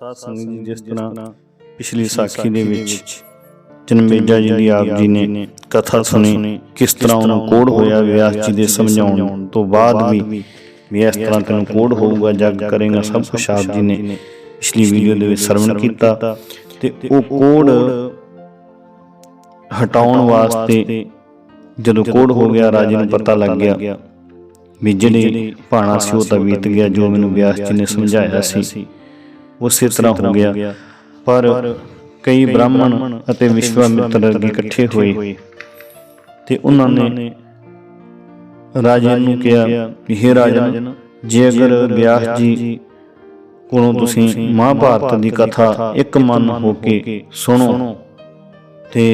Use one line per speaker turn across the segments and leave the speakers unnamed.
ਸਾਧ ਸੰਗਤ ਜੀ ਜਿਸ ਤਰ੍ਹਾਂ ਪਿਛਲੀ ਸਾਖੀ ਦੇ ਵਿੱਚ ਜਨਮੇਜਾ ਜੀ ਦੀ ਆਪ ਜੀ ਨੇ ਕਥਾ ਸੁਣੀ ਕਿਸ ਤਰ੍ਹਾਂ ਉਹਨੂੰ ਕੋੜ ਹੋਇਆ ਵਿਆਸ ਜੀ ਦੇ ਸਮਝਾਉਣ ਤੋਂ ਬਾਅਦ ਵੀ ਵੀ ਇਸ ਤਰ੍ਹਾਂ ਤੈਨੂੰ ਕੋੜ ਹੋਊਗਾ ਜਗ ਕਰੇਗਾ ਸਭ ਕੁਝ ਆਪ ਜੀ ਨੇ ਪਿਛਲੀ ਵੀਡੀਓ ਦੇ ਵਿੱਚ ਸਰਵਣ ਕੀਤਾ ਤੇ ਉਹ ਕੋੜ ਹਟਾਉਣ ਵਾਸਤੇ ਜਦੋਂ ਕੋੜ ਹੋ ਗਿਆ ਰਾਜੇ ਨੂੰ ਪਤਾ ਲੱਗ ਗਿਆ ਵੀ ਜਿਹੜੇ ਭਾਣਾ ਸੀ ਉਹ ਤਾਂ ਬੀਤ ਗਿਆ ਜੋ ਮੈਨੂੰ ਵਿਆਸ ਜੀ ਨੇ ਸਮਝਾਇਆ ਸੀ। ਉਸੇ ਤਰ੍ਹਾਂ ਹੋ ਗਿਆ। ਪਰ ਕਈ ਬ੍ਰਾਹਮਣ ਅਤੇ ਵਿਸ਼ਵਾਮਿੱਤਰ ਅੱਗੇ ਇਕੱਠੇ ਹੋਏ। ਤੇ ਉਹਨਾਂ ਨੇ ਰਾਜੇ ਨੂੰ ਕਿਹਾ ਕਿ हे ਰਾਜਨ ਜੇ ਅਗਰ ਵਿਆਸ ਜੀ ਕੋਲੋਂ ਤੁਸੀਂ ਮਹਾਭਾਰਤ ਦੀ ਕਥਾ ਇੱਕ ਮਨ ਹੋ ਕੇ ਸੁਣੋ ਤੇ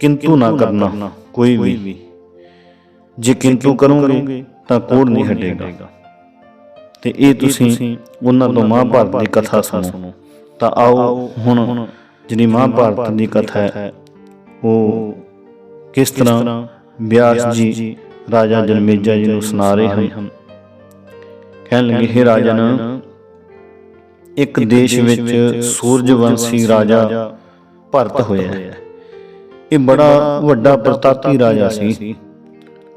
ਕਿੰਤੂ ਨਾ ਕਰਨਾ ਕੋਈ ਵੀ। ਜੇ ਕਿੰਤੂ ਕਰੋਗੇ ਤਾਂ ਕੋੜ ਨਹੀਂ ਹਟੇਗਾ? ਤੇ ਇਹ ਤੁਸੀਂ ਉਹਨਾਂ ਤੋਂ ਮਹਾਭਾਰਤ ਦੀ ਕਥਾ ਸੁਣੋ। ਤਾਂ ਆਓ ਹੁਣ ਜਿਹੜੀ ਮਹਾਭਾਰਤ ਦੀ ਕਥਾ ਹੈ ਉਹ ਕਿਸ ਤਰ੍ਹਾਂ ਵਿਆਸ ਜੀ ਰਾਜਾ ਜਨਮੇਜਾ ਜੀ ਨੂੰ ਸੁਣਾ ਰਹੇ ਹਨ। ਕਹਿਣ ਲੱਗੇ ਹੈ ਰਾਜਨ ਇੱਕ ਦੇਸ਼ ਵਿੱਚ ਸੂਰਜਵੰਸ਼ੀ ਰਾਜਾ ਭਰਤ ਹੋਇਆ ਇਹ ਬੜਾ ਵੱਡਾ ਪ੍ਰਤਾਪੀ ਰਾਜਾ ਸੀ।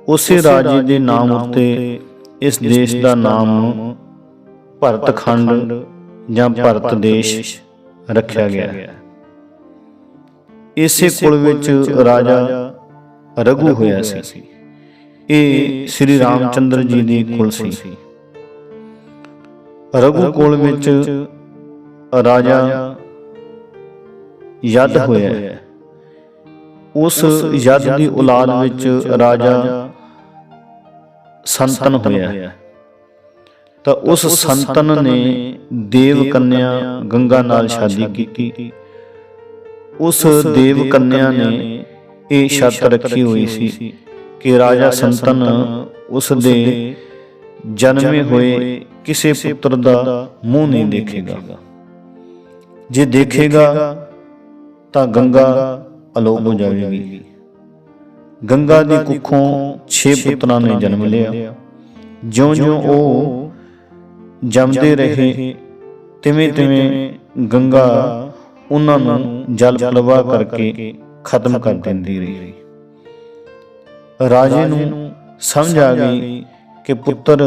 ਉਸੇ ਰਾਜੇ ਦੇ ਨਾਮ ਉੱਤੇ ਇਸ ਦੇਸ਼ ਦਾ ਨਾਮ ਭਰਤਖੰਡ ਜਾਂ ਭਰਤ ਦੇਸ਼ ਰੱਖਿਆ ਗਿਆ। ਇਸੇ ਕੁਲ ਵਿੱਚ ਰਾਜਾ ਰਘੂ ਹੋਇਆ ਸੀ। ਇਹ ਸ੍ਰੀ ਰਾਮਚੰਦਰ ਜੀ ਦੀ ਕੁਲ ਸੀ। ਰਘੂ ਕੁਲ ਵਿੱਚ ਰਾਜਾ ਯਦ ਹੋਇਆ। ਉਸ ਯਦ ਦੀ ਔਲਾਦ ਵਿੱਚ ਰਾਜਾ ਸੰਤਨ ਹੋਇਆ। ਹੈ ਤਾਂ ਉਸ ਸੰਤਨ ਨੇ ਦੇਵ ਕੰਨਿਆ ਗੰਗਾ ਨਾਲ ਸ਼ਾਦੀ ਕੀਤੀ। ਉਸ ਦੇਵ ਕੰਨਿਆ ਨੇ ਇਹ ਸ਼ਰਤ ਰੱਖੀ ਹੋਈ ਸੀ ਕਿ ਰਾਜਾ ਸੰਤਨ ਉਸ ਦੇ ਜਨਮੇ ਹੋਏ ਕਿਸੇ ਪੁੱਤਰ ਦਾ ਮੂੰਹ ਨਹੀਂ ਦੇਖੇਗਾ। ਜੇ ਦੇਖੇਗਾ ਤਾਂ ਗੰਗਾ ਅਲੋਪ ਹੋ ਜਾਵੇਗੀ। ਗੰਗਾ ਦੀ ਕੁੱਖੋਂ 6 ਪੁੱਤਰਾਂ ਨੇ ਜਨਮ ਲਿਆ। ਜਿਉਂ-ਜਿਉਂ ਉਹ ਜੰਮਦੇ ਰਹੇ ਤਿਵੇਂ ਤਿਵੇਂ ਗੰਗਾ ਉਹਨਾਂ ਨੂੰ ਜਲ ਪ੍ਰਵਾਹ ਕਰਕੇ ਖਤਮ ਕਰ ਦਿੰਦੀ ਰਹੀ। ਰਾਜੇ ਨੂੰ ਸਮਝ ਆ ਗਈ ਕਿ ਪੁੱਤਰ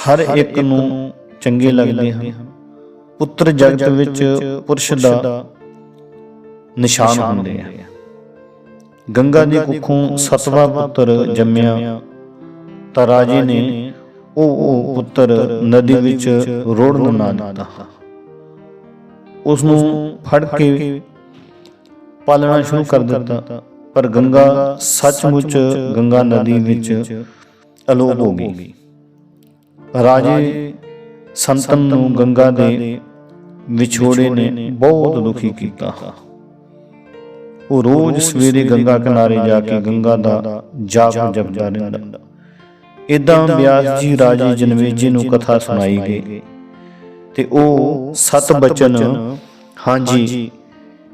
ਹਰ ਇੱਕ ਨੂੰ ਚੰਗੇ ਲੱਗਦੇ ਹਨ। ਪੁੱਤਰ ਜਗਤ ਵਿੱਚ ਪੁਰਸ਼ ਦਾ ਨਿਸ਼ਾਨ ਹੁੰਦੇ ਆ। ਗੰਗਾ ਦੀ ਕੁੱਖੋਂ ਸਤਵਾ ਪੁੱਤਰ ਜੰਮਿਆ। ਤਾਂ ਰਾਜੇ ਨੇ ਉਹ ਉਹ ਪੁੱਤਰ ਨਦੀ ਵਿੱਚ ਰੋੜਨ ਨਾ ਦਿੱਤਾ। ਉਸ ਨੂੰ ਫੜ ਕੇ ਪਾਲਣਾ ਸ਼ੁਰੂ ਕਰ ਦਿੱਤਾ। ਪਰ ਗੰਗਾ ਸੱਚਮੁੱਚ ਗੰਗਾ ਨਦੀ ਵਿੱਚ ਅਲੋਪ ਹੋ ਗਈ। ਰਾਜੇ ਸੰਤਨ ਨੂੰ ਗੰਗਾ ਦੇ ਵਿਛੋੜੇ ਨੇ ਬਹੁਤ ਦੁਖੀ ਕੀਤਾ। ਉਹ ਰੋਜ਼ ਸਵੇਰੇ ਗੰਗਾ ਕਿਨਾਰੇ ਜਾ ਕੇ ਗੰਗਾ ਦਾ ਜਾਪ ਜਪਦਾ ਰਹਿੰਦਾ। ਇਦਾਂ ਵਿਆਸ ਜੀ ਰਾਜੇ ਜਨਮੇਜੇ ਨੂੰ ਕਥਾ ਸੁਣਾਈ ਗਈ। ਤੇ ਉਹ ਸਤ ਬਚਨ ਹਾਂਜੀ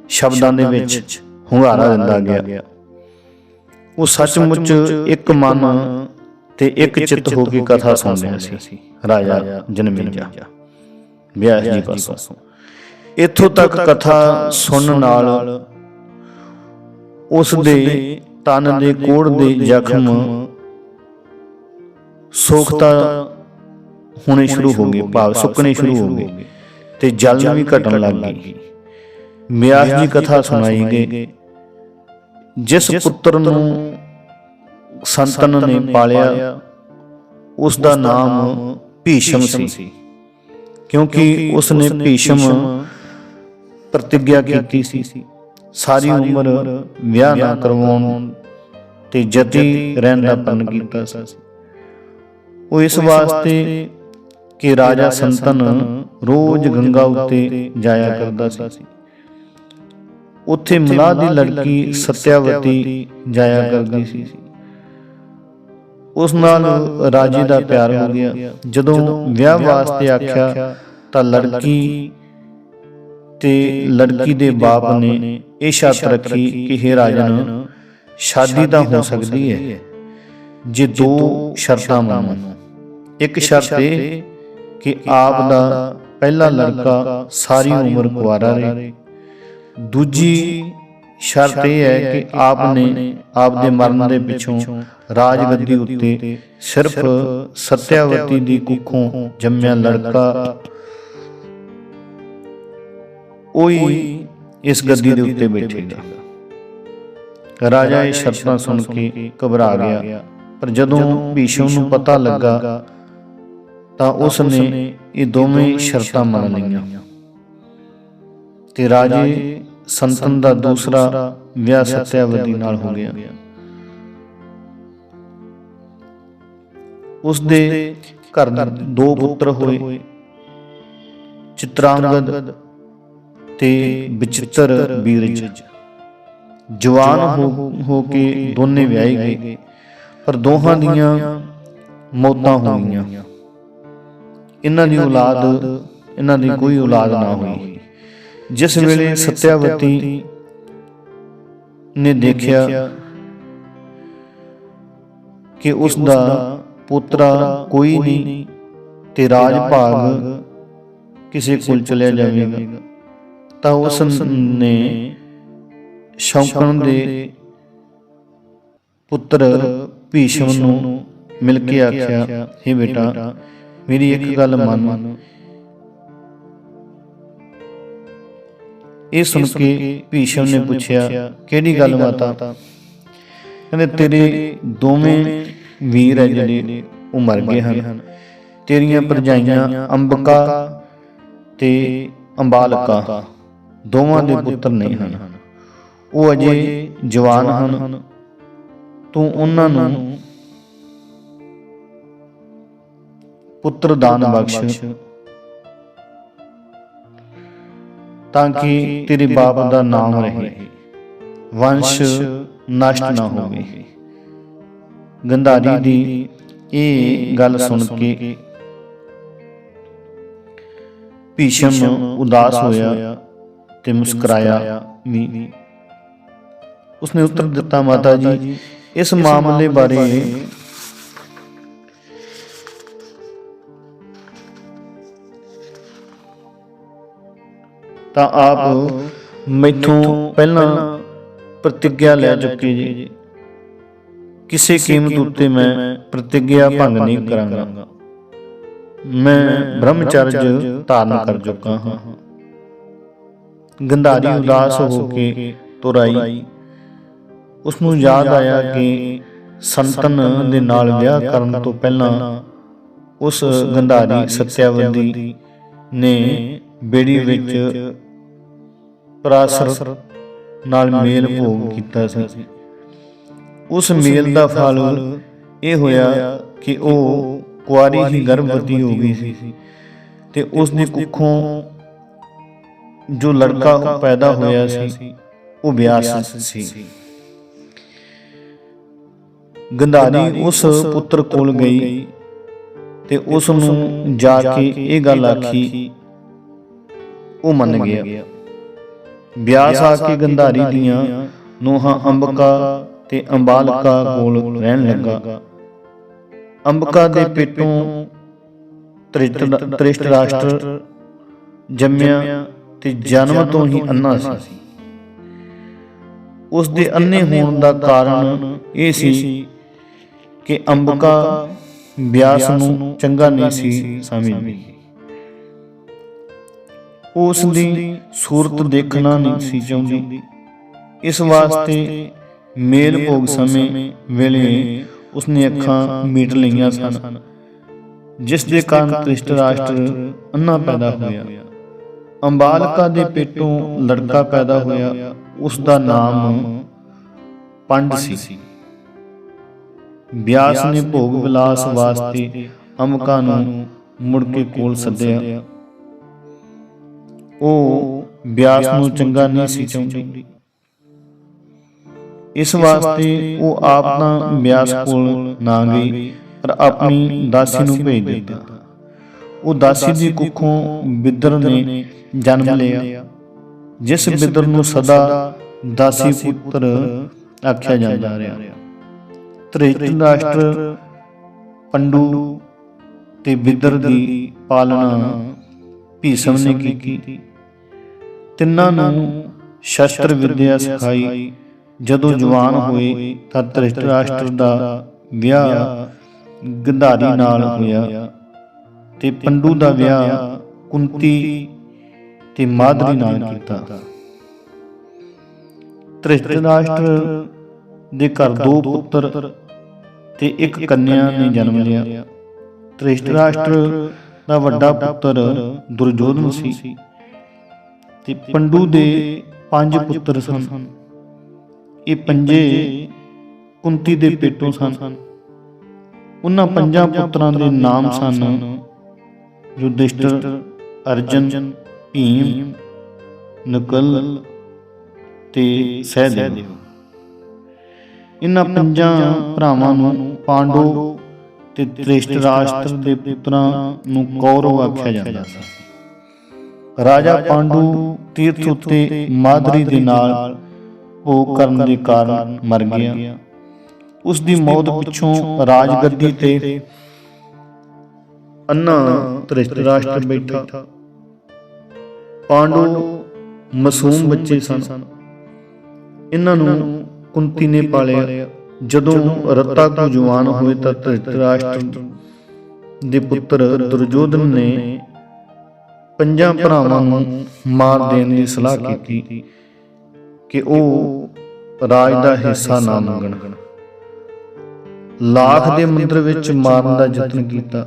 ਸ਼ਬਦਾਂ ਦੇ ਵਿੱਚ ਹੁੰਗਾਰਾ ਦਿੰਦਾ ਗਿਆ। ਉਹ ਸੱਚਮੁੱਚ ਇੱਕ ਮਨ ਤੇ ਇੱਕ ਚਿੱਤ ਹੋ ਕੇ ਕਥਾ ਸੁਣ ਰਿਹਾ ਸੀ। ਰਾਜਾ ਜਨਮੇਜਾ ਵਿਆਸ ਜੀ। ਪਾਸੋਂ। ਇੱਥੋਂ ਤੱਕ ਕਥਾ ਸੁਣਨ ਨਾਲ ਉਸ ਦੇ ਤਨ ਦੇ ਕੋੜ ਦੇ ਜ਼ਖਮ ਸੋਖਤਾ ਹੋਣੇ ਸ਼ੁਰੂ ਹੋ ਗਏ ਭਾਵ ਸੁੱਕਣੇ ਸ਼ੁਰੂ ਹੋ ਗਏ ਤੇ ਜਲ ਵੀ ਘਟਣ ਲੱਗ ਗਈ। ਮਿਆਸ ਦੀ ਕਥਾ ਸੁਣਾਈ ਗਈ। ਜਿਸ ਪੁੱਤਰ ਨੂੰ ਸੰਤਨ ਨੇ ਪਾਲਿਆ ਉਸ ਦਾ ਨਾਮ ਭੀਸ਼ਮ ਸੀ। ਕਿਉਂਕਿ ਉਸ ਨੇ ਭੀਸ਼ਮ ਪ੍ਰਤੀਗਿਆ ਕੀਤੀ ਸੀ। ਸਾਰੀ ਉਮਰ ਵਿਆਹ ਨਾ ਕਰਵਾਉਣ ਤੇ ਜਤੀ ਰਹਿਣ ਦਾ ਪਨ ਕੀਤਾ ਸੀ। ਉਹ ਇਸ ਵਾਸਤੇ ਕਿ ਰਾਜਾ ਸੰਤਨ ਰੋਜ਼ ਗੰਗਾ ਉੱਤੇ ਜਾਇਆ ਕਰਦਾ ਸੀ। ਉੱਥੇ ਮਲਾਹ ਦੀ ਲੜਕੀ ਸਤਿਆਵਤੀ ਜਾਇਆ ਕਰਦੀ ਸੀ। ਉਸ ਨਾਲ ਰਾਜੇ ਦਾ ਪਿਆਰ ਹੋ ਗਿਆ। ਜਦੋਂ ਵਿਆਹ ਵਾਸਤੇ ਆਖਿਆ ਤਾਂ ਲੜਕੀ ਤੇ ਲੜਕੀ ਦੇ ਬਾਪ ਨੇ ਇਹ ਸ਼ਰਤ ਰੱਖੀ ਕਿ हे ਰਾਜਨ ਸ਼ਾਦੀ ਤਾਂ ਹੋ ਸਕਦੀ ਹੈ ਜੇ ਦੋ ਸ਼ਰਤਾਂ ਮੰਨੋ ਇੱਕ ਸ਼ਰਤ ਇਹ ਕਿ ਆਪ ਦਾ ਪਹਿਲਾ ਲੜਕਾ ਸਾਰੀ ਉਮਰ ਕੁਆਰਾ ਰਹੇ। ਦੂਜੀ ਸ਼ਰਤ ਇਹ ਹੈ ਕਿ ਆਪ ਨੇ ਆਪ ਦੇ ਮਰਨ ਦੇ ਪਿੱਛੋਂ ਰਾਜ ਗੱਦੀ ਉੱਤੇ ਸਿਰਫ ਸਤਿਆਵਤੀ ਦੀ ਕੁੱਖੋਂ ਜੰਮਿਆ ਲੜਕਾ ਉਹੀ ਇਸ ਗੱਦੀ ਦੇ ਉੱਤੇ ਬੈਠੇਗਾ। ਰਾਜਾ ਇਹ ਸ਼ਰਤਾਂ ਸੁਣ ਕੇ ਘਬਰਾ ਗਿਆ। ਪਰ ਜਦੋਂ ਭੀਸ਼ਮ ਨੂੰ ਪਤਾ ਲੱਗਾ ਤਾਂ ਉਸ ਨੇ ਇਹ ਦੋਵੇਂ ਸ਼ਰਤਾਂ ਮੰਨ ਲਈਆਂ। ਤੇ ਰਾਜੇ ਸੰਤਨ ਦਾ ਦੂਸਰਾ ਵਿਆਹ ਸਤਿਆਵਤੀ ਨਾਲ ਹੋ ਗਿਆ। ਉਸ ਦੇ ਘਰ ਦੇ ਦੋ ਪੁੱਤਰ ਹੋਏ। ਚਿਤਰਾਂਗਦ ਤੇ ਵਿਚਿੱਤਰ ਬੀਰਜ। ਜਵਾਨ ਹੋ ਹੋ ਕੇ ਦੋਨੇ ਵਿਆਹੇ ਗਏ ਪਰ ਦੋਹਾਂ ਦੀਆਂ ਮੌਤਾਂ ਹੋ ਗਈਆਂ। ਇਹਨਾਂ ਦੀ ਔਲਾਦ ਇਹਨਾਂ ਦੀ ਕੋਈ ਔਲਾਦ ਨਾ ਹੋਈ। ਜਿਸ ਵੇਲੇ ਸਤਿਆਵਤੀ ਨੇ ਦੇਖਿਆ ਕਿ ਉਸ ਦਾ ਪੁੱਤਰਾ ਕੋਈ ਨਹੀਂ ਤੇ ਰਾਜ ਭਾਗ ਕਿਸੇ ਕੋਲ ਚਲਿਆ ਜਾਵੇਗਾ। ਤਾਂ ਉਸ ਨੇ ਸ਼ੌਕਣ ਦੇ ਪੁੱਤਰ ਭੀਸ਼ਮ ਨੂੰ ਮਿਲ ਕੇ ਆਖਿਆ हे ਬੇਟਾ ਮੇਰੀ ਇੱਕ ਗੱਲ ਮੰਨ। ਇਹ ਸੁਣ ਕੇ ਭੀਸ਼ਮ ਨੇ ਪੁੱਛਿਆ ਕਿਹੜੀ ਗੱਲ ਮਾਤਾ? ਕਹਿੰਦੇ ਤੇਰੇ ਦੋਵੇਂ ਵੀਰ ਹੈ ਜਿਹੜੇ ਉਹ ਮਰ ਗਏ ਹਨ। ਤੇਰੀਆਂ ਭਰਜਾਈਆਂ ਅੰਬਕਾ ਤੇ ਅੰਬਾਲਕਾ। ਦੋਵਾਂ ਦੇ ਪੁੱਤਰ ਨਹੀਂ ਹਨ। ਉਹ ਅਜੇ ਜਵਾਨ ਹਨ। ਤੂੰ ਉਹਨਾਂ ਨੂੰ ਪੁੱਤਰ ਦਾਨ ਬਖਸ਼। ਤਾਂ ਕਿ ਤੇਰੇ ਬਾਪ ਦਾ ਨਾਮ ਰਹੇ। ਵੰਸ਼ ਨਸ਼ਟ ਨਾ ਹੋਵੇ। ਗੰਧਾਰੀ ਦੀ ਇਹ ਗੱਲ ਸੁਣ ਕੇ ਭੀਸ਼ਮ ਉਦਾਸ ਹੋਇਆ। ਤੇ ਮੁਸਕਰਾਇਆ ਵੀ ਉਸਨੇ ਉੱਤਰ ਦਿੱਤਾ, ਮਾਤਾ ਜੀ, ਇਸ ਮਾਮਲੇ ਬਾਰੇ ਤਾਂ ਆਪ ਮੈਥੋਂ ਪਹਿਲਾਂ ਪ੍ਰਤੀਗਿਆ ਲੈ ਚੁੱਕੇ ਜੀ। ਕਿਸੇ ਕੀਮਤ ਉੱਤੇ ਮੈਂ ਪ੍ਰਤੀਗਿਆ ਭੰਗ ਨਹੀਂ ਕਰਾਂਗਾ। ਮੈਂ ਬ੍ਰਹਮਚਰਜ ਧਾਰਨ ਕਰ ਚੁੱਕਾ ਹਾਂ। ਗੰਧਾਰੀ ਉਦਾਸ ਹੋ ਕੇ ਤੁਰ ਆਈ ਉਸ ਨੂੰ ਯਾਦ ਆਇਆ ਕਿ ਸੰਤਨ ਦੇ ਨਾਲ ਵਿਆਹ ਕਰਨ ਤੋਂ ਪਹਿਲਾਂ ਉਸ ਗੰਧਾਰੀ ਸਤਿਆਵਤੀ ਨੇ ਬੇੜੀ ਵਿੱਚ ਪਰਾਸਰ ਨਾਲ ਮੇਲ ਭੋਗ ਕੀਤਾ ਸੀ। ਉਸ ਮੇਲ ਦਾ ਫਲ ਇਹ ਹੋਇਆ ਕਿ ਉਹ ਕੁਆਰੀ ਹੀ ਗਰਭਵਤੀ ਹੋ ਗਈ ਸੀ। ਤੇ ਉਸ ਦੀ ਕੁੱਖੋਂ ਜੋ ਲੜਕਾ ਪੈਦਾ ਹੋਇਆ ਸੀ ਉਹ ਵਿਆਸ ਸੀ। ਗੰਧਾਰੀ ਉਸ ਪੁੱਤਰ ਕੋਲ ਗਈ ਤੇ ਉਸ ਨੂੰ ਜਾ ਕੇ ਇਹ ਗੱਲ ਆਖੀ। ਉਹ ਮੰਨ ਗਿਆ। ਵਿਆਸ ਆ ਕੇ ਗੰਧਾਰੀ ਦੀਆਂ ਨੂਹਾਂ ਅੰਬਕਾ ਤੇ ਅੰਬਾਲਕਾ ਕੋਲ ਰਹਿਣ ਲੱਗਾ। ਅੰਬਕਾ ਦੇ ਪੇਟੋਂ ਤ੍ਰਿਸ਼ਟ ਰਾਸ਼ਟਰ ਜੰਮਿਆ। ਤੇ ਜਨਮ ਤੋਂ ਹੀ ਅੰਨਾ ਸੀ। ਉਸ ਦੇ ਅੰਨੇ ਹੋਣ ਦਾ ਕਾਰਨ ਇਹ ਸੀ ਕਿ ਅੰਬਕਾ ਵਿਆਸ ਨੂੰ ਚੰਗਾ ਨਹੀਂ ਸੀ ਸਮਝਦੀ। ਉਸ ਦੀ ਸੂਰਤ ਦੇਖਣਾ ਨਹੀਂ ਸੀ ਚਾਹੁੰਦੀ। ਇਸ ਵਾਸਤੇ ਮੇਲ ਭੋਗ ਸਮੇਂ ਵੇਲੇ ਉਸਨੇ ਅੱਖਾਂ ਮੀਟ ਲਈਆਂ ਸਨ, ਜਿਸ ਦੇ ਕਾਰਨ ਤ੍ਰਿਸ਼ਟ ਰਾਸ਼ਟਰ ਅੰਨਾ ਪੈਦਾ ਹੋਇਆ। ਅੰਬਾਲਕਾ ਦੇ ਪੇਟੋਂ ਲੜਕਾ ਪੈਦਾ ਹੋਇਆ ਉਸ ਦਾ ਨਾਮ ਪੰਡ ਸੀ। ਵਿਆਸ ਨੇ ਭੋਗ ਵਿਲਾਸ ਵਾਸਤੇ ਅਮਕਾ ਨੂੰ ਮੁੜ ਕੇ ਕੋਲ ਸੱਦਿਆ। ਉਹ ਵਿਆਸ ਨੂੰ ਚੰਗਾ ਨਹੀਂ ਸੀ ਚਾਹੁੰਦੀ। ਇਸ ਵਾਸਤੇ ਉਹ ਆਪ ਤਾਂ ਵਿਆਸ ਕੋਲ ਨਾ ਗਈ ਪਰ ਆਪਣੀ ਦਾਸੀ ਨੂੰ ਭੇਜ ਦਿੱਤਾ। ਉਹ ਦਾਸੀ ਦੀ ਕੁੱਖੋਂ ਬਿੱਦਰ ਨੇ ਜਨਮ ਲਿਆ। ਜਿਸ ਬਿੱਦਰ ਨੂੰ ਸਦਾ ਦਾਸੀ ਪੁੱਤਰ ਆਖਿਆ ਜਾਂਦਾ ਰਿਹਾ। ਤ੍ਰਿਸ਼ਟ ਰਾਸ਼ਟਰ ਪੰਡੂ ਤੇ ਬਿੱਦਰ ਦੀ ਪਾਲਣਾ ਭੀਸ਼ਮ ਨੇ ਕੀਤੀ। ਤਿੰਨਾਂ ਨੂੰ ਸ਼ਸਤਰ ਵਿਦਿਆ ਸਿਖਾਈ। ਜਦੋਂ ਜਵਾਨ ਹੋਏ ਤਾਂ ਧ੍ਰਿਸ਼ਟਰਾਸ਼ਟਰ ਦਾ ਵਿਆਹ ਗੰਧਾਰੀ ਨਾਲ ਹੋਇਆ। ਤੇ ਪੰਡੂ ਦਾ ਵਿਆਹ ਕੁੰਤੀ ਤੇ ਮਾਦਰੀ ਨਾਲ ਕੀਤਾ। ਧ੍ਰਿਸ਼ਟਰਾਸ਼ਟਰ ਦੇ ਘਰ ਦੋ ਪੁੱਤਰ ਤੇ ਇੱਕ ਕੰਨਿਆ ਨੇ ਜਨਮ ਲਿਆ। ਧ੍ਰਿਸ਼ਟਰਾਸ਼ਟਰ ਦਾ ਵੱਡਾ ਪੁੱਤਰ ਦੁਰਯੋਧਨ ਸੀ। ਤੇ ਪੰਡੂ ਦੇ ਪੰਜ ਪੁੱਤਰ ਸਨ। ਇਹ ਪੰਜੇ ਕੁੰਤੀ ਦੇ ਪੇਟੋਂ ਸਨ। ਉਹਨਾਂ ਪੰਜਾਂ ਪੁੱਤਰਾਂ ਦੇ ਨਾਮ ਸਨ। ਯੁਧਿਸ਼ਟਰ ਅਰਜਨ ਭੀਮ ਨਕਲ ਤੇ ਸਹਿਦੇਵ। ਇਹਨਾਂ ਪੰਜਾਂ ਭਰਾਵਾਂ ਨੂੰ ਪਾਂਡੂ ਤੇ ਧ੍ਰਿਸ਼ਟਰਾਸ਼ਟਰ ਦੇ ਪੁੱਤਰਾਂ ਨੂੰ ਕੌਰਵ ਆਖਿਆ ਜਾਂਦਾ ਸੀ। ਰਾਜਾ ਪਾਂਡੂ ਤੀਰਥ ਉੱਤੇ ਮਾਦਰੀ ਦੇ ਨਾਲ ਭੋਗ ਕਰਨ ਦੇ ਕਾਰਨ ਮਰ ਗਿਆ। ਉਸ ਦੀ ਮੌਤ ਪਿੱਛੋਂ ਰਾਜਗੱਦੀ ਤੇ ਅੰਨਾ ਧ੍ਰਿਸ਼ਟਰਾਸ਼ਟਰ ਬੈਠਾ। ਪਾਂਡੂ ਮਾਸੂਮ ਬੱਚੇ ਸਨ। ਇਹਨਾਂ ਨੂੰ ਕੁੰਤੀ ਨੇ ਪਾਲਿਆ। ਜਦੋਂ ਰਤਾ ਤੋਂ ਜਵਾਨ ਹੋਏ ਤਾਂ ਧ੍ਰਿਤਰਾਸ਼ਟਰ ਦੇ ਪੁੱਤਰ ਦੁਰਯੋਧਨ ਨੇ ਪੰਜਾਂ ਭਰਾਵਾਂ ਨੂੰ ਮਾਰ ਦੇਣ ਦੀ ਸਲਾਹ ਕੀਤੀ ਕਿ ਉਹ ਰਾਜ ਦਾ ਹਿੱਸਾ ਨਾ ਮੰਗਣ। ਲਾਖ ਦੇ ਮੰਦਰ ਵਿੱਚ ਮਾਰਨ ਦਾ ਯਤਨ ਕੀਤਾ।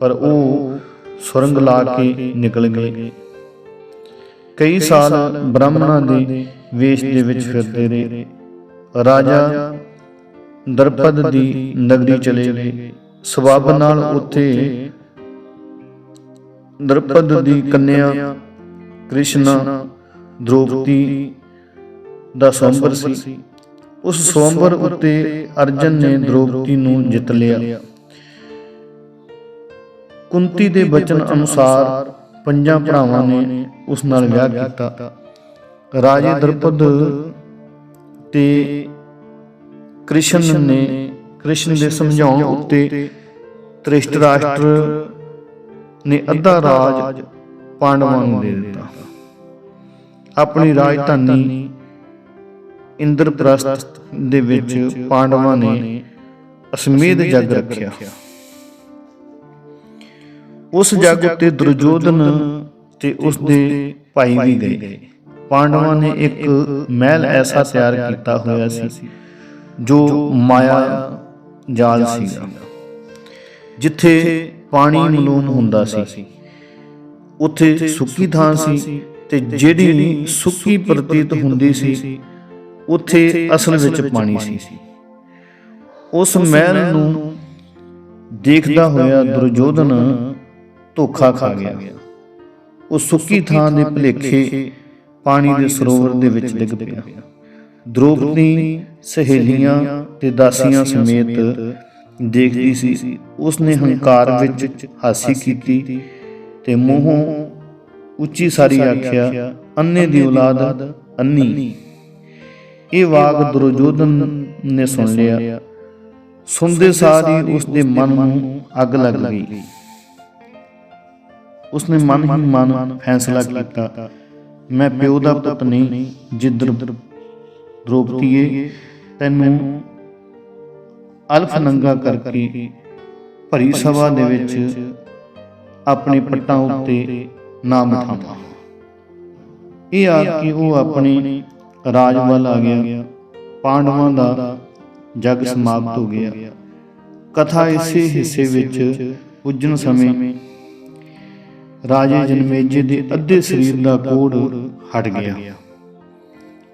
ਪਰ ਉਹ ਸੁਰੰਗ ਲਾ ਕੇ ਨਿਕਲ ਗਏ। ਕਈ ਸਾਲ ਬ੍ਰਾਹਮਣਾਂ ਦੇ ਵੇਸ਼ ਦੇ ਵਿੱਚ ਫਿਰਦੇ ਰਹੇ। ਰਾਜਾ ਦਰਪਦ ਦੀ ਨਗਰੀ ਚਲੇ ਗਏ। ਸਬਬ ਨਾਲ ਉੱਥੇ ਦਰਪਦ ਦੀ ਕੰਨਿਆ ਕ੍ਰਿਸ਼ਨਾ ਦ੍ਰੋਪਦੀ ਦਾ ਸਵੰਬਰ ਸੀ। ਉਸ ਸਵੰਬਰ ਉੱਤੇ ਅਰਜਨ ਨੇ ਦ੍ਰੋਪਦੀ ਨੂੰ ਜਿੱਤ ਲਿਆ। ਕੁੰਤੀ ਦੇ ਬਚਨ ਅਨੁਸਾਰ ਪੰਜਾਂ ਭਰਾਵਾਂ ਨੇ ਉਸ ਨਾਲ ਵਿਆਹ ਕੀਤਾ। ਰਾਜੇ ਦਰਪਦ ਤੇ ਕ੍ਰਿਸ਼ਨ ਨੇ ਕ੍ਰਿਸ਼ਨ ਦੇ ਸਮਝਾਉਣ ਉੱਤੇ ਧ੍ਰਿਸ਼ਟਰਾਸ਼ਟਰ ਨੇ ਅੱਧਾ ਰਾਜ ਪਾਂਡਵਾਂ ਨੂੰ ਦੇ ਦਿੱਤਾ। ਆਪਣੀ ਰਾਜਧਾਨੀ ਇੰਦਰਪ੍ਰਸਥ ਦੇ ਵਿੱਚ ਪਾਂਡਵਾਂ ਨੇ ਅਸਮੇਧ ਜਗ ਰੱਖਿਆ। ਉਸ ਜਗ ਉੱਤੇ ਦੁਰਯੋਧਨ ਤੇ ਉਸ ਦੇ ਭਾਈ ਵੀ ਗਏ। ਪਾਂਡਵਾਂ ਨੇ ਇੱਕ ਮਹਿਲ ਐਸਾ ਤਿਆਰ ਕੀਤਾ ਹੋਇਆ ਸੀ ਜੋ ਮਾਇਆ ਜਾਲ ਸੀਗਾ। ਜਿੱਥੇ ਪਾਣੀ ਮਲੂਮ ਹੁੰਦਾ ਸੀ। ਉੱਥੇ ਸੁੱਕੀ ਥਾਂ ਸੀ ਤੇ ਜਿਹੜੀ ਸੁੱਕੀ ਪ੍ਰਤੀਤ ਹੁੰਦੀ ਸੀ ਉੱਥੇ ਅਸਲ ਵਿੱਚ ਪਾਣੀ ਸੀ। ਉਸ ਮਹਿਲ ਨੂੰ ਦੇਖਦਾ ਹੋਇਆ ਦੁਰਯੋਧਨ ਧੋਖਾ ਖਾ ਗਿਆ। ਉਹ ਸੁੱਕੀ ਥਾਂ ਦੇ ਭਲੇਖੇ ਪਾਣੀ ਦੇ ਸਰੋਵਰ ਦੇ ਵਿੱਚ ਡਿੱਗ ਪਿਆ। ਦ੍ਰੋਪਦੀ ਸਹੇਲੀਆਂ ਤੇ ਦਾਸੀਆਂ ਸਮੇਤ ਦੇਖਦੀ ਸੀ, ਉਸਨੇ ਹੰਕਾਰ ਵਿੱਚ ਹਾਸੀ ਕੀਤੀ ਤੇ ਮੂੰਹੋਂ ਉੱਚੀ ਸਾਰੀ ਆਖਿਆ, ਅੰਨੇ ਦੀ ਔਲਾਦ, ਅੰਨੀ। ਇਹ ਵਾਕ ਦੁਰਯੋਧਨ ਨੇ ਸੁਣ ਲਿਆ। ਸੁਣਦੇ ਸਾਰ ਹੀ ਉਸ ਦੇ ਮਨ ਨੂੰ ਅੱਗ ਲੱਗ ਗਈ। ਉਸਨੇ ਮਨ ਹੀ ਮਨ ਫੈਸਲਾ ਕੀਤਾ। ਮੈਂ ਪਿਓ ਦਾ ਪੁੱਤ ਨਹੀਂ ਜਿੱਦਰ ਦ੍ਰੋਪਦੀਏ ਤੈਨੂੰ ਅਲਫ ਨੰਗਾ ਕਰਕੇ ਭਰੀ ਸਭਾ ਦੇ ਵਿੱਚ ਆਪਣੇ ਪੱਟਾਂ ਉੱਤੇ ਨਾਮ ਬਿਠਾਵਾਂ ਇਹ ਆ ਕਿ ਉਹ ਆਪਣੇ ਰਾਜ ਵੱਲ ਆ ਗਿਆ। ਪਾਂਡਵਾਂ ਦਾ ਜਗ ਸਮਾਪਤ ਹੋ ਗਿਆ। ਕਥਾ ਇਸੇ ਹਿੱਸੇ ਵਿੱਚ ਪੁੱਜਣ ਸਮੇਂ ਰਾਜੇ ਜਨਮੇਜੇ ਦੇ ਅੱਧੇ ਸਰੀਰ ਦਾ ਕੋੜ ਹਟ ਗਿਆ।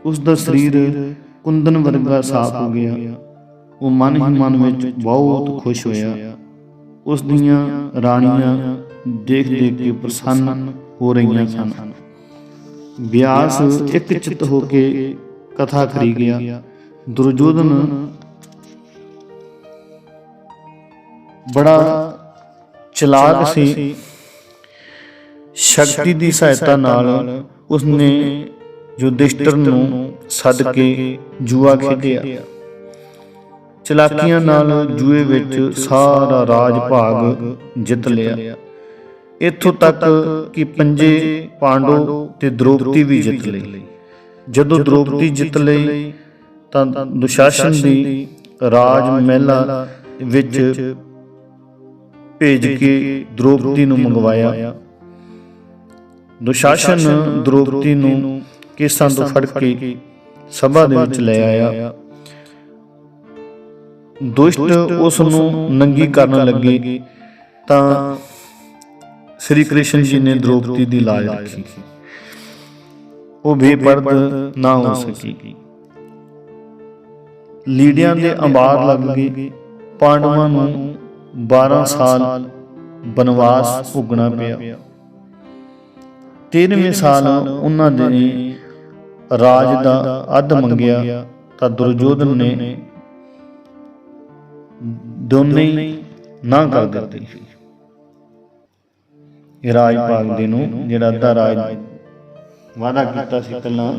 ਉਸ ਦਾ ਸਰੀਰ ਕੁੰਦਨ ਵਰਗਾ ਸਾਫ਼ ਹੋ ਗਿਆ। ਉਹ ਮਨ ਹੀ ਮਨ ਵਿੱਚ ਬਹੁਤ ਖੁਸ਼ ਹੋਇਆ। ਉਸ ਦੀਆਂ ਰਾਣੀਆਂ ਦੇਖ ਦੇਖ ਕੇ ਪ੍ਰਸੰਨ ਹੋ ਰਹੀਆਂ ਸਨ। ਵਿਆਸ ਇੱਕ ਚਿੱਤ ਹੋ ਕੇ ਕਥਾ ਕਰੀ ਗਿਆ। ਦੁਰਯੋਧਨ ਬੜਾ ਚਲਾਕ ਸੀ। ਸ਼ਕਤੀ ਦੀ ਸਹਾਇਤਾ ਨਾਲ ਉਸਨੇ ਯੁਧਿਸ਼ਟਰ ਨੂੰ ਸੱਦ ਕੇ ਜੂਆ ਖੇਡਿਆ। ਚਲਾਕੀਆਂ ਨਾਲ ਜੂਏ ਵਿੱਚ ਸਾਰਾ ਰਾਜ ਭਾਗ ਜਿੱਤ ਲਿਆ। ਇੱਥੋਂ ਤੱਕ ਕਿ ਪੰਜੇ ਪਾਂਡੋ ਤੇ ਦ੍ਰੋਪਦੀ ਵੀ ਜਿੱਤ ਲਈ। ਜਦੋਂ ਦ੍ਰੋਪਦੀ ਜਿੱਤ ਲਈ ਤਾਂ ਦੁਸ਼ਾਸਨ ਦੀ ਰਾਜ ਮਹਿਲਾ ਵਿੱਚ ਭੇਜ ਕੇ ਦ੍ਰੋਪਦੀ ਨੂੰ ਮੰਗਵਾਇਆ। ਦੁਸ਼ਾਸਨ ਦ੍ਰੋਪਦੀ ਨੂੰ ਕੇਸਾਂ ਤੋਂ ਫੜ ਕੇ ਸਭਾ ਦੇ ਵਿੱਚ ਲੈ ਆਇਆ। ਦੁਸ਼ਟ ਉਸ ਨੂੰ ਨੰਗੀ ਕਰਨ ਲੱਗੇ। ਤਾਂ ਸ੍ਰੀ ਕ੍ਰਿਸ਼ਨ ਜੀ ਨੇ ਦ੍ਰੋਪਦੀ ਦੀ ਲਾਜ ਰੱਖੀ। ਉਹ ਬੇਪਰਦ ਨਾ ਹੋ ਸਕੀ। ਲੀੜਿਆਂ ਦੇ ਅੰਬਾਰ ਲੱਗ ਗਏ। ਪਾਂਡਵਾਂ ਨੂੰ 12 ਸਾਲ ਬਨਵਾਸ ਭੁਗਣਾ ਪਿਆ। 13ਵੇਂ ਸਾਲ ਉਹਨਾਂ ਦੇ ਰਾਜ ਦਾ ਅੱਧ ਮੰਗਿਆ। ਤਾਂ ਦੁਰਯੋਧਨ ਨੇ ਦੋਨੇ ਨਾ ਕਰ ਦਿੱਤੀ। ਇਹ ਰਾਜ ਭਾਗ ਦੇ ਨੂੰ ਜਿਹੜਾ ਅੱਧਾ ਰਾਜ ਵਾਦਾ ਕੀਤਾ ਸੀ ਪਹਿਲਾਂ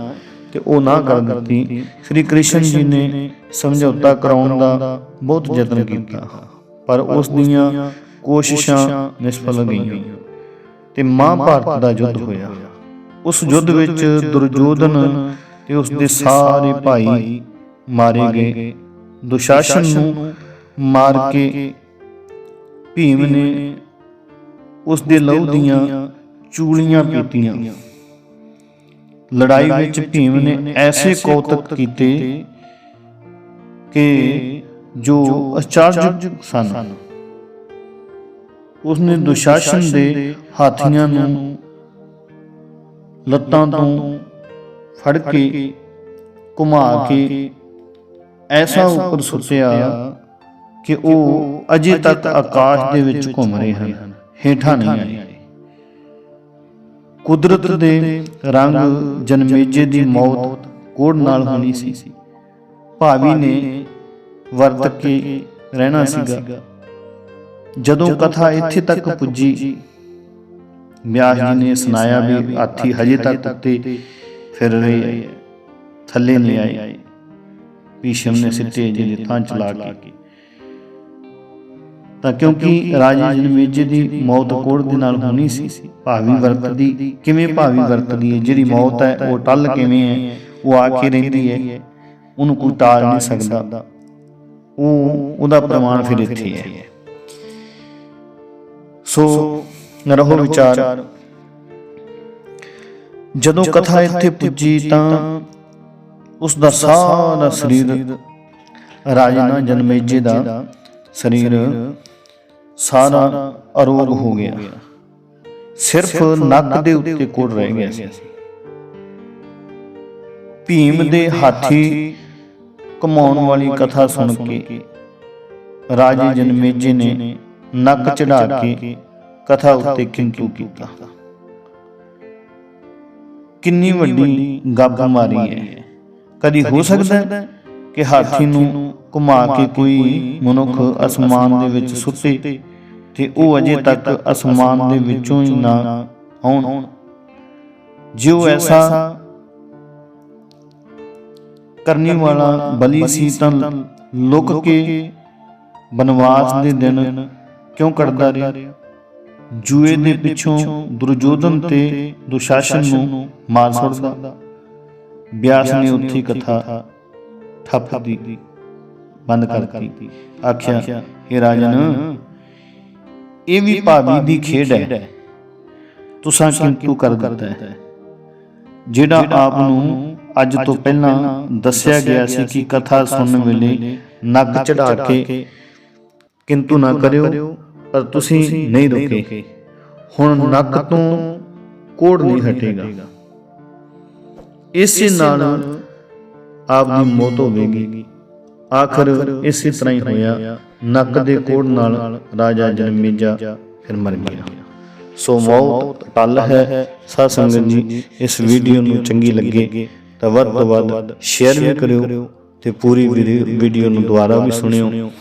ਤੇ ਉਹ ਨਾ ਕਰ ਦਿੱਤੀ। ਸ੍ਰੀ ਕ੍ਰਿਸ਼ਨ ਜੀ ਨੇ ਸਮਝੌਤਾ ਕਰਾਉਣ ਦਾ ਬਹੁਤ ਯਤਨ ਕੀਤਾ। ਪਰ ਉਸ ਦੀਆਂ ਕੋਸ਼ਿਸ਼ਾਂ ਨਿਸਫਲ ਗਈਆਂ। ਤੇ ਮਹਾਭਾਰਤ ਦਾ ਯੁੱਧ ਹੋਇਆ। ਉਸ ਯੁੱਧ ਵਿੱਚ ਦੁਰਯੋਧਨ ਤੇ ਉਸ ਦੇ ਸਾਰੇ ਭਾਈ ਮਾਰੇ ਗਏ। ਦੁਸ਼ਾਸਨ ਨੂੰ ਮਾਰ ਕੇ ਭੀਮ ਨੇ ਉਸ ਦੇ ਲਹੂ ਦੀਆਂ ਚੂਲੀਆਂ ਪੀਤੀਆਂ। ਲੜਾਈ ਵਿੱਚ ਭੀਮ ਨੇ ਐਸੇ ਕੌਤਕ ਕੀਤੇ ਕਿ ਜੋ ਅਚਾਰਜਕ ਸਨ। ਉਸਨੇ ਦੁਸ਼ਾਸਨ ਦੇ ਹਾਥੀਆਂ ਨੂੰ ਲੱਤਾਂ ਤੋਂ ਫੜ ਕੇ ਘੁਮਾ ਕੇ ਐਸਾ ਉੱਪਰ ਸੁੱਟਿਆ ਕਿ ਉਹ ਅਜੇ ਤੱਕ ਆਕਾਸ਼ ਦੇ ਵਿੱਚ ਘੁੰਮ ਰਹੇ ਹਨ। ਹੇਠਾਂ ਨਹੀਂ ਆਏ। ਕੁਦਰਤ ਦੇ ਰੰਗ ਜਨਮੇਜੇ ਦੀ ਮੌਤ ਕੋੜ ਨਾਲ ਹੋਣੀ ਸੀ। ਭਾਵੀ ਨੇ ਵਰਤ ਕੇ ਰਹਿਣਾ ਸੀਗਾ। ਜਦੋਂ ਕਥਾ ਇੱਥੇ ਤੱਕ ਪੁੱਜੀ ਵਿਆਸ ਜੀ ਨੇ ਸੁਣਾਇਆ ਵੀ ਹਾਥੀ ਹਜੇ ਤੱਕ ਉੱਤੇ ਫਿਰ ਰਹੇ ਥੱਲੇ ਨਹੀਂ ਆਏ। ਭੀਸ਼ਮ ਨੇ ਸਿੱਟੇ ਜਿਹਦੇ ਥਾਂ ਚਲਾ ਕੇ। ਤਾਂ ਕਿਉਂਕਿ ਰਾਜੇ ਜਨਮੇਜੇ ਦੀ ਮੌਤ ਕੋੜ ਦੇ ਨਾਲ ਹੋਣੀ ਸੀ। ਭਾਵੀ ਵਰਤਦੀ ਕਿਵੇਂ ਭਾਵੀ ਵਰਤਦੀ ਹੈ? ਜਿਹੜੀ ਮੌਤ ਹੈ ਉਹ ਟੱਲ ਕਿਵੇਂ ਹੈ? ਉਹ ਆ ਕੇ ਰਹਿੰਦੀ ਹੈ। ਉਹਨੂੰ ਕੋਈ ਟਾਲ ਨਹੀਂ ਸਕਦਾ। ਉਹ ਉਹਦਾ ਪ੍ਰਮਾਣ ਫਿਰ ਇੱਥੇ ਹੈ। ਸੋ ਰਹੋ ਵਿਚਾਰ। ਜਦੋਂ ਕਥਾ ਇੱਥੇ ਪੁੱਜੀ ਤਾਂ ਉਸ ਦਾ ਸਾਰਾ ਸਰੀਰ। ਰਾਜਨਾ ਜਨਮੇਜੇ ਦਾ ਸਰੀਰ ਸਾਰਾ ਅਰੋਗ ਹੋ ਗਿਆ। ਸਿਰਫ ਨੱਕ ਦੇ ਉੱਤੇ ਕੋੜ ਰਹਿ ਗਿਆ ਸੀ। ਭੀਮ ਦੇ ਹਾਥੀ ਕਮਾਉਣ ਵਾਲੀ ਕਥਾ ਸੁਣ ਕੇ ਰਾਜੇ ਜਨਮੇਜੇ ਨੇ ਨੱਕ ਚੜਾ ਕੇ ਕਥਾ ਉੱਤੇ ਕਿੰਤੂ ਕੀਤਾ ਕਿੰਨੀ ਵੱਡੀ ਗੱਪ ਮਾਰੀ ਹੈ। ਕਦੀ ਹੋ ਸਕਦਾ ਹੈ ਕਿ ਹਾਥੀ ਨੂੰ ਘੁਮਾ ਕੇ ਕੋਈ ਮਨੁੱਖ ਅਸਮਾਨ ਦੇ ਵਿੱਚ ਸੁੱਤੇ ਤੇ ਉਹ ਅਜੇ ਤੱਕ ਅਸਮਾਨ ਦੇ ਵਿੱਚੋਂ ਹੀ ਨਾ ਆਉਣ। ਜਿਉ ਐਸਾ ਕਰਨੀ ਵਾਲਾ ਬਲੀ ਸੀ ਤਾਂ ਲੁਕ ਕੇ ਬਨਵਾਸ ਦੇ ਦਿਨ ਕਿਉਂ ਕਰਦਾ ਰਿਹਾ? ਜੂਏ ਦੇ ਪਿੱਛੋਂ ਦੁਰਯੋਧਨ ਤੇ ਦੁਸ਼ਾਸਨ ਨੂੰ ਮਾਰ ਸੁੱਟਦਾ ਵਿਆਸ ਨੇ ਉੱਥੀ ਕਥਾ ਠੱਪ ਦੀ ਬੰਦ ਕਰਤੀ। ਆਖਿਆ हे ਰਾਜਨ ਇਹ ਵੀ ਭਾਬੀ ਦੀ ਖੇਡ ਹੈ। ਤੁਸਾਂ ਕਿੰਤੂ ਕਰ ਦਿੱਤਾ ਹੈ। ਜਿਹੜਾ ਆਪ ਨੂੰ ਅੱਜ ਤੋਂ ਪਹਿਲਾਂ ਦੱਸਿਆ ਗਿਆ ਸੀ ਕਿ ਕਥਾ ਸੁਣਨ ਵੇਲੇ ਨੱਕ ਚੜਾ ਕੇ ਕਿੰਤੂ ਨਾ ਕਰਿਓ ਪਰ ਤੁਸੀਂ ਨਹੀਂ ਰੁਕੇ। ਹੁਣ ਨੱਕ ਤੋਂ ਕੋੜ ਨਹੀਂ ਹਟੇਗਾ। ਇਸੇ ਨਾਲ ਆਪ ਦੀ ਮੌਤ ਹੋਵੇਗੀ। ਆਖਰ ਇਸੇ ਤਰ੍ਹਾਂ ਹੀ ਹੋਇਆ। ਨੱਕ ਦੇ ਕੋੜ ਨਾਲ ਰਾਜਾ ਜਨਮੇਜਾ ਫਿਰ ਮਰ ਗਿਆ। ਸੋ ਮੌਤ ਟਲ ਹੈ। ਸਾਧ ਸੰਗਤ ਜੀ ਇਸ ਵੀਡੀਓ ਨੂੰ ਚੰਗੀ ਲੱਗੇ ਤਾਂ ਵੱਧ ਤੋਂ ਵੱਧ ਸ਼ੇਅਰ ਵੀ ਕਰਿਓ ਤੇ ਪੂਰੀ ਵੀਡੀਓ ਨੂੰ ਦੁਬਾਰਾ ਵੀ ਸੁਣਿਓ।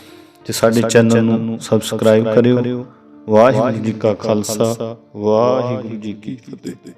ਤੇ ਸਾਡੇ ਚੈਨਲ ਨੂੰ ਸਬਸਕ੍ਰਾਈਬ ਕਰਿਓ। ਵਾਹਿਗੁਰੂ ਜੀ ਕਾ ਖਾਲਸਾ। ਵਾਹਿਗੁਰੂ ਜੀ ਕੀ ਫਤਿਹ।